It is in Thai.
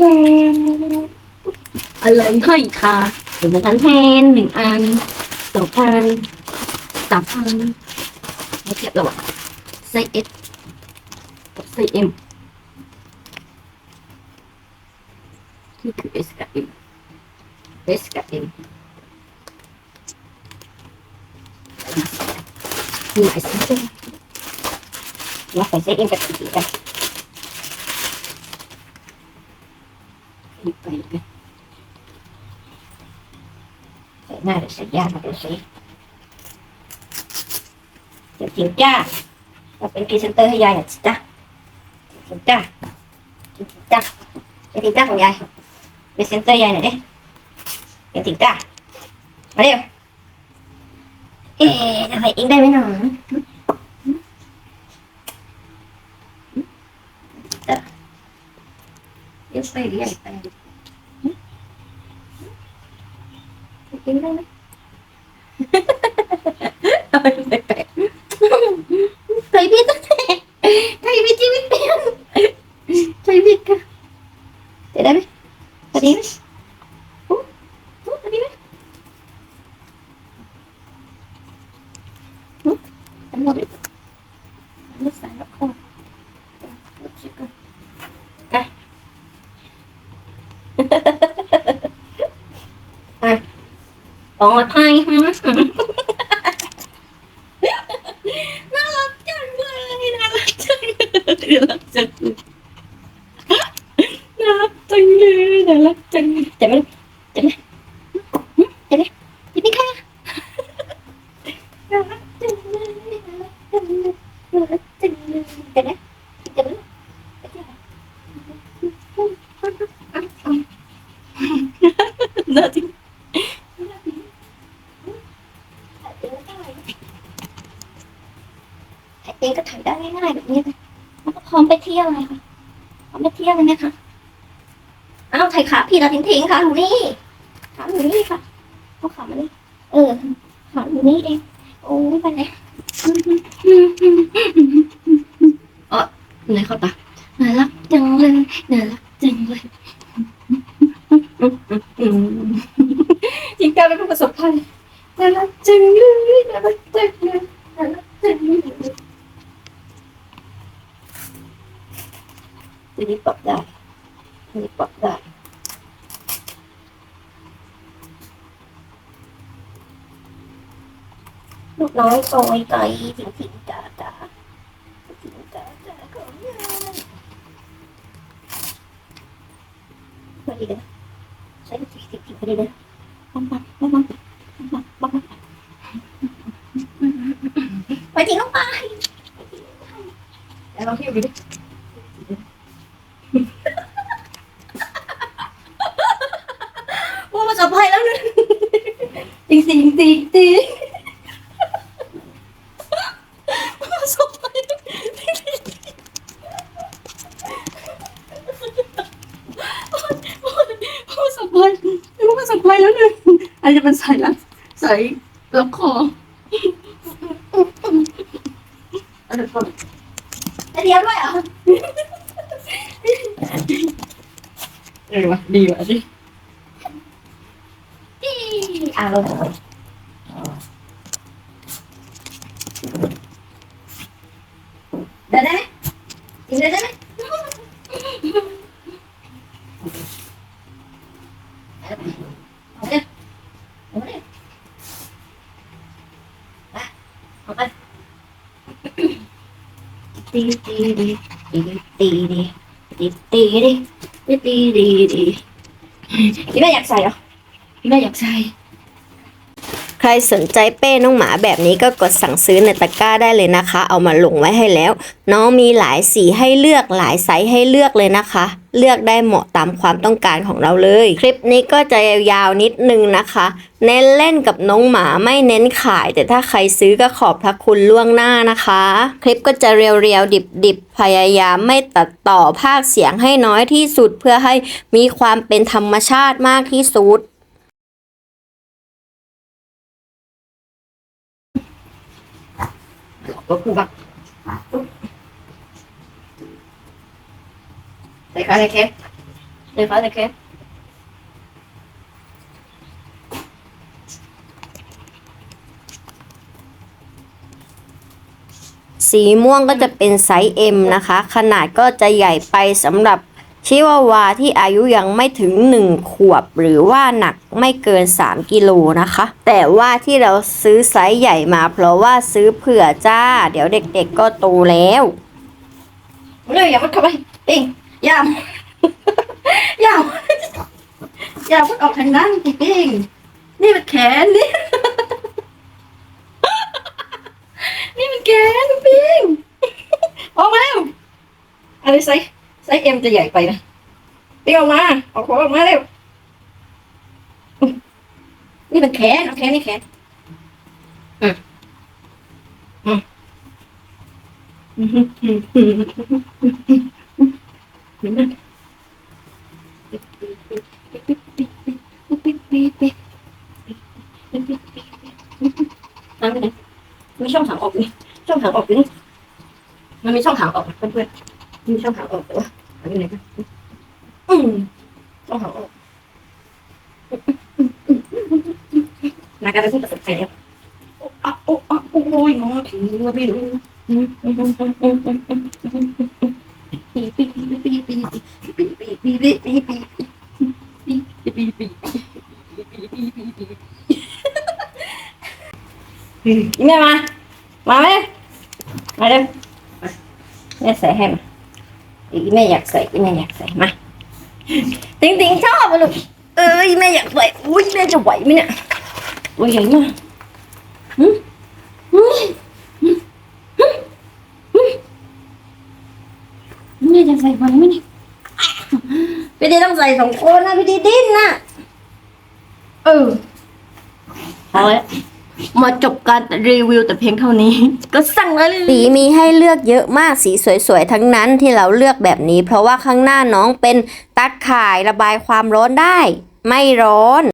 แทนอะไรให้ค่ะหนึ่งพันแทนหนึ่งอันสองพันสามพันไม่เทียบระหว่างไซส์เอสกับไซส์เอ็มนี่คือเอสกับเอ็มเอสกับเอ็มมีหลายไซส์ด้วยเราใส่ไซส์เอ็มกับสี่กัน ไปเลยใส่หน้าหรือใส่ยามาดูสิเดี๋ยวจริงจ้าเราเป็นพรีเซนเตอร์ให้ยายหน่อยสิจ้าจริงจ้าจริงจ้าเป็นจริงจ้าของยายเป็นเซนเตอร์ยายหน่อยดิเป็นจริงจ้ามาเร็วเอ๊ะทำไมเองได้ไหมหนอจ้าเดี๋ยวไปเรียนไปเองได้ไหมใส่ผิดตั้งแต่ใส่ผิดชีวิตเปลี่ยนใส่ผิดค่ะเดี๋ยวได้ไหมพอดีไห มโอ้โอ้พอดีไหมโอ้ทำหมดเลยไม่ใส่แล้วคอลูกชิคกี้ไปไป ปลอดภัยฮะน่ารักจังเลยน่ารักจังเลยน่ารักจังเลยน่ารักจังเลยน่ารักจังเลยจะไหมจะไหมจะไหมจะไหมค่ะน่ารักจังเลยน่ารักจังเลยน่ารักจังเลยจะไหมจะไหมน่าจริงน่าจริงเองก็ถ่ายได้ง่ายๆแบบนี้เลยก็พร้อมไปเที่ยวเลยค่ะพร้อมไปเที่ยวเลยนะคะอ้าวถ่ายขาพี่เราทิ้งๆค่ะหนูนี่ขาหนูนี่ค่ะเอาขามานี่เออขาหนูนี่เองโอ้ยไปเลยอ๋อไหนเข้าตาน่ารักจังเลยน่ารักจังเลยจริงการเป็นผู้ประสบภัยน่ารักจังเลยน่ารักจังเลยน่ารักจังเลยทีนี้ปรับได้ ทีนี้ปรับได้ลูกน้อยซอยไก่จริงๆจ้าจ้าจริงจ้าจ้าของยายพอดีเลยใช้สิบสิบสิบพอดีเลยปั๊มปั๊มปั๊มปั๊มปั๊มปั๊มปั๊มไปจริงลงไปแล้วลองเที่ยวดูดิ ผู้ประสบภัยแล้วนะจริงจริงจริงจริงผู้ประสบภัยผู้ประสบภัยผู้ประสบภัยแล้วหนึ่งอันจะเป็นสายลับสายล็อกคออันนี้ก่อนจะเดียวด้วยเหรอเออวะดีวะดิ อ่าลงได้ไหมกินได้ไหมเอาเดี๋ยวเอาเดี๋ยวไปเอา รอพี่แม่อยากใครสนใจเป้น้องหมาแบบนี้ก็กดสั่งซื้อในตะกร้าได้เลยนะคะ เอามาลงไว้ให้แล้ว น้องมีหลายสีให้เลือกหลายไซส์ให้เลือกเลยนะคะ เลือกได้เหมาะตามความต้องการของเราเลย คลิปนี้ก็จะยาวๆนิดนึงนะคะ เน้นเล่นกับน้องหมาไม่เน้นขาย แต่ถ้าใครซื้อก็ขอบพระคุณล่วงหน้านะคะ คลิปก็จะเรียวๆดิบๆพยายามไม่ตัดต่อภาคเสียงให้น้อยที่สุดเพื่อให้มีความเป็นธรรมชาติมากที่สุด ก็คือแบบใส่ขาใส่แขนใส่เดี๋ยวฟ้าจะแค่สีม่วงก็จะเป็นไซส์ M นะคะ ขนาดก็จะใหญ่ไปสำหรับ ชิวาวาที่อายุยังไม่ถึง 1 ขวบ หรือว่าหนักไม่เกิน 3 กิโลนะคะ แต่ว่าที่เราซื้อไซส์ใหญ่มา เพราะว่าซื้อเผื่อจ้า เดี๋ยวเด็กๆก็โตแล้วเลยอย่ามันเข้าไปเองอย่าอย่าอย่ามันออกทางนั้นจริงนี่มันแขนนี่นี่มันแขนปิงออกมาแล้วอะไรไซส์ ไซส์เอ็มจะใหญ่ไปนะปิงออกมาออกหัวออกมาเร็วนี่มันแขนเอาแขนนี่แขนอืมอืมอืมอืมอืมอืมน้ำไปไหนมีช่องทางออกนี่ช่องทางออกอยู่นี่มันมีช่องทางออกเพื่อนๆ nhưng sao hậu ủa ở bên này ừ sao hậu ủa là cái đó cũng tập thể ôi nó thì nó bị Nè mà, mà mấy, mà đi mẹ sẽ hẹn. อีแม่อยากใส่อีแม่อยากใส่มาติงติงชอบลูกเอ้ยแม่อยากใส่อุ้ยแม่จะไหวไหมเนี่ยโไหวไหมอืมอืมแม่จะใส่ไหวไหมเนี่ยพี่ดีต้องใส่สองคนนะพี่ดีดิ้นนะเออเอาละ มาจบการรีวิวแต่เพียงเท่านี้ ก็สั่งเลยสีมีให้เลือกเยอะมากสีสวยๆ ทั้งนั้นที่เราเลือกแบบนี้ เพราะว่าข้างหน้าน้องเป็นตักข่ายระบายความร้อนได้ ไม่ร้อน